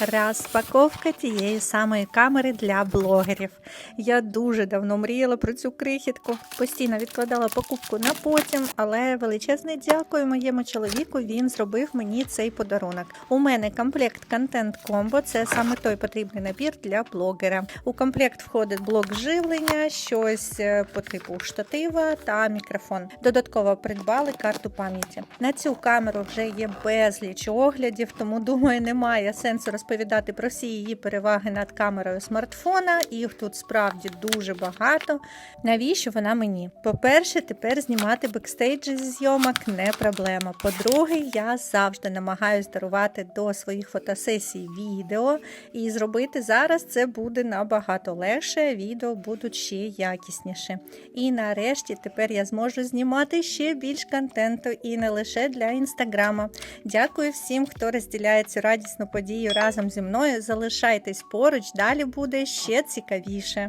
Розпаковка тієї самої камери для блогерів. Я дуже давно мріяла про цю крихітку. Постійно відкладала покупку на потім, але величезне дякую моєму чоловіку. Він зробив мені цей подарунок. У мене комплект контент комбо. Це саме той потрібний набір для блогера. У комплект входить блок живлення, щось е, по типу штатива та мікрофон. Додатково придбали карту пам'яті. На цю камеру вже є безліч оглядів, тому думаю, немає сенсу розповідати про всі її переваги над камерою смартфона. Їх тут справді дуже багато. Навіщо вона мені? По-перше, тепер знімати бекстейджі зі зйомок не проблема. По-друге, я завжди намагаюся дарувати до своїх фотосесій відео, і зробити зараз це буде набагато легше. Відео будуть ще якісніші. І нарешті тепер я зможу знімати ще більш контенту і не лише для інстаграма. Дякую всім, хто розділяє цю радісну подію разом зі мною. Залишайтесь поруч, далі буде ще цікавіше.